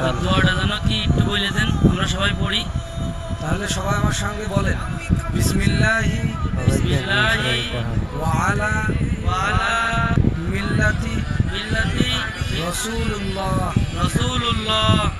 দোয়াটা যেন কি একটু বলেছেন আমরা সবাই পড়ি। তাহলে সবাই আমার সঙ্গে বলেন। বিসমিল্লাহি বিসমিল্লাহি ওয়ালা ওয়ালা মিল্লাতি মিল্লাতি রাসূলুল্লাহ। রাসূলুল্লাহ।